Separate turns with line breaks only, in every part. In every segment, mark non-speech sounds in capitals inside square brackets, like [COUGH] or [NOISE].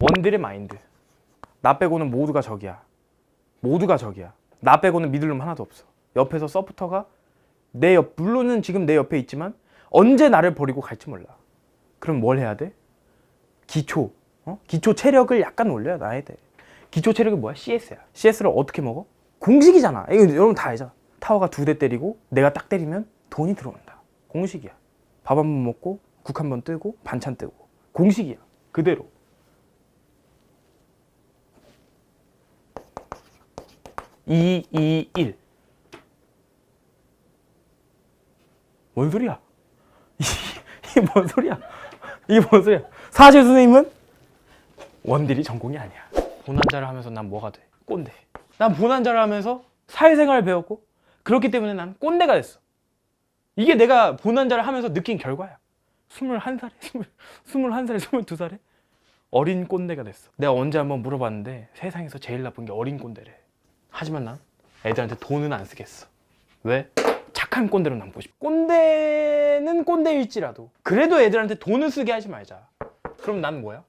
원딜의 마인드. 나 빼고는 모두가 적이야. 모두가 적이야. 나 빼고는 믿을 놈 하나도 없어. 옆에서 서포터가 내 옆, 물론은 지금 내 옆에 있지만 언제 나를 버리고 갈지 몰라. 그럼 뭘 해야 돼? 기초. 어? 기초 체력을 약간 올려야 나야 돼. 기초 체력이 뭐야? CS야. CS를 어떻게 먹어? 공식이잖아. 이거 여러분 다 알잖아. 타워가 두 대 때리고 내가 딱 때리면 돈이 들어온다. 공식이야. 밥 한 번 먹고 국 한 번 뜨고 반찬 뜨고 공식이야. 그대로. 이, 이, 일. 뭔 소리야? [LAUGHS] 이게 뭔 소리야? 이게 뭔 소리야? 사실 선생님은 원딜이 전공이 아니야. 본한자를 하면서 난 뭐가 돼? 꼰대. 난 본한자를 하면서 사회생활을 배웠고 그렇기 때문에 난 꼰대가 됐어. 이게 내가 본한자를 하면서 느낀 결과야. 21살에, 20, 21살에, 22살에 어린 꼰대가 됐어. 내가 언제 한번 물어봤는데 세상에서 제일 나쁜 게 어린 꼰대래. 하지만 난 애들한테 돈은 안 쓰겠어. 왜? 착한 꼰대로 남고 싶어. 꼰대는 꼰대일지라도 그래도 애들한테 돈을 쓰게 하지 말자. 그럼 난 뭐야?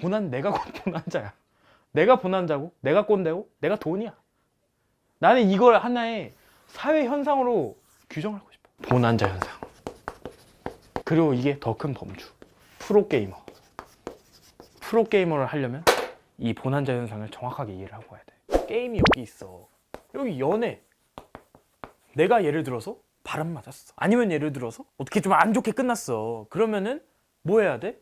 보난 내가 [LAUGHS] 보난자야. 내가 보난자고, 내가 꼰대고, 내가 돈이야. 나는 이걸 하나의 사회 현상으로 규정하고 싶어. 보난자 현상. 그리고 이게 더 큰 범주. 프로게이머. 프로게이머를 하려면 이 보난자 현상을 정확하게 이해를 하고 와야 돼. 게임이 여기 있어. 여기 연애. 내가 예를 들어서 바람 맞았어. 아니면 예를 들어서 어떻게 좀 안 좋게 끝났어. 그러면은 뭐 해야 돼?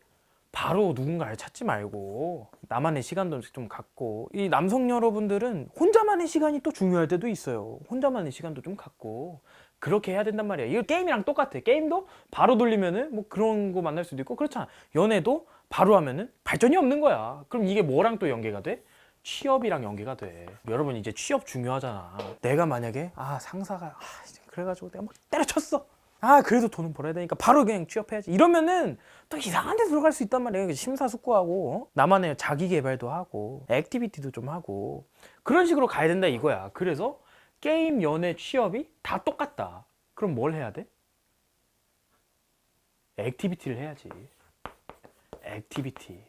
바로 누군가를 찾지 말고 나만의 시간도 좀 갖고 이 남성 여러분들은 혼자만의 시간이 또 중요할 때도 있어요. 혼자만의 시간도 좀 갖고 그렇게 해야 된단 말이야. 이거 게임이랑 똑같아. 게임도 바로 돌리면은 뭐 그런 거 만날 수도 있고 그렇잖아. 연애도 바로 하면은 발전이 없는 거야. 그럼 이게 뭐랑 또 연계가 돼? 취업이랑 연계가 돼. 여러분 이제 취업 중요하잖아. 내가 만약에 아 상사가 아 그래가지고 내가 막 때려쳤어. 아 그래도 돈은 벌어야 되니까 바로 그냥 취업해야지. 이러면은 또 이상한 데 들어갈 수 있단 말이야. 심사숙고하고 어? 나만의 자기 개발도 하고 액티비티도 좀 하고 그런 식으로 가야 된다 이거야. 그래서 게임, 연애, 취업이 다 똑같다. 그럼 뭘 해야 돼? 액티비티를 해야지. 액티비티.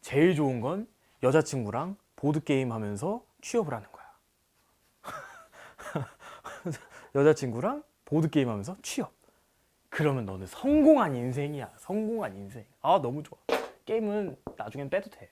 제일 좋은 건 여자친구랑 보드게임 하면서 취업을 하는 거야. [LAUGHS] 여자친구랑 보드게임 하면서 취업. 그러면 너는 성공한 인생이야. 성공한 인생. 아, 너무 좋아. 게임은 나중엔 빼도 돼.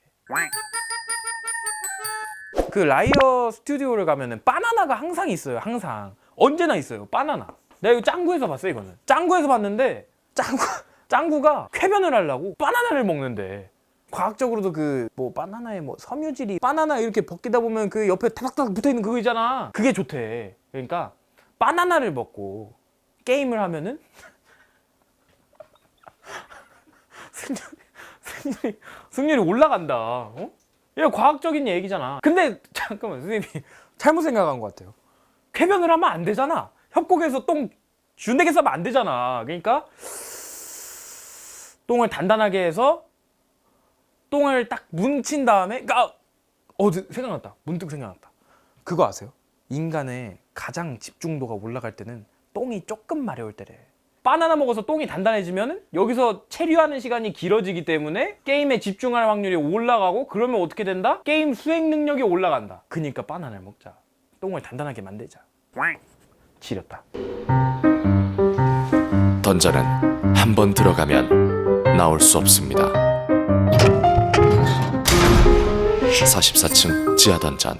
그 라이어 스튜디오를 가면은 바나나가 항상 있어요. 항상. 언제나 있어요. 바나나. 내가 이거 짱구에서 봤어, 이거는. 짱구에서 봤는데 짱구 짱구가 쾌변을 하려고 바나나를 먹는데 과학적으로도 그 뭐 바나나에 뭐 섬유질이 바나나 이렇게 벗기다 보면 그 옆에 타닥타닥 붙어 있는 그거 있잖아. 그게 좋대. 그러니까 바나나를 먹고 게임을 하면은 [LAUGHS] 승률이 승률이 승률이 올라간다. 어? 이거 과학적인 얘기잖아. 근데 잠깐만 선생님이 잘못 생각한 것 같아요. 쾌변을 하면 안 되잖아. 협곡에서 똥 준대게 싸면 안 되잖아. 그러니까 똥을 단단하게 해서 똥을 딱 뭉친 다음에 그러니까 어 생각났다. 문득 생각났다. 그거 아세요? 인간의 가장 집중도가 올라갈 때는 똥이 조금 마려울 때래. 바나나 먹어서 똥이 단단해지면 여기서 체류하는 시간이 길어지기 때문에 게임에 집중할 확률이 올라가고 그러면 어떻게 된다? 게임 수행 능력이 올라간다. 그니까 바나나를 먹자. 똥을 단단하게 만들자. 지렸다.
던전은 한 번 들어가면 나올 수 없습니다. 44층 지하 던전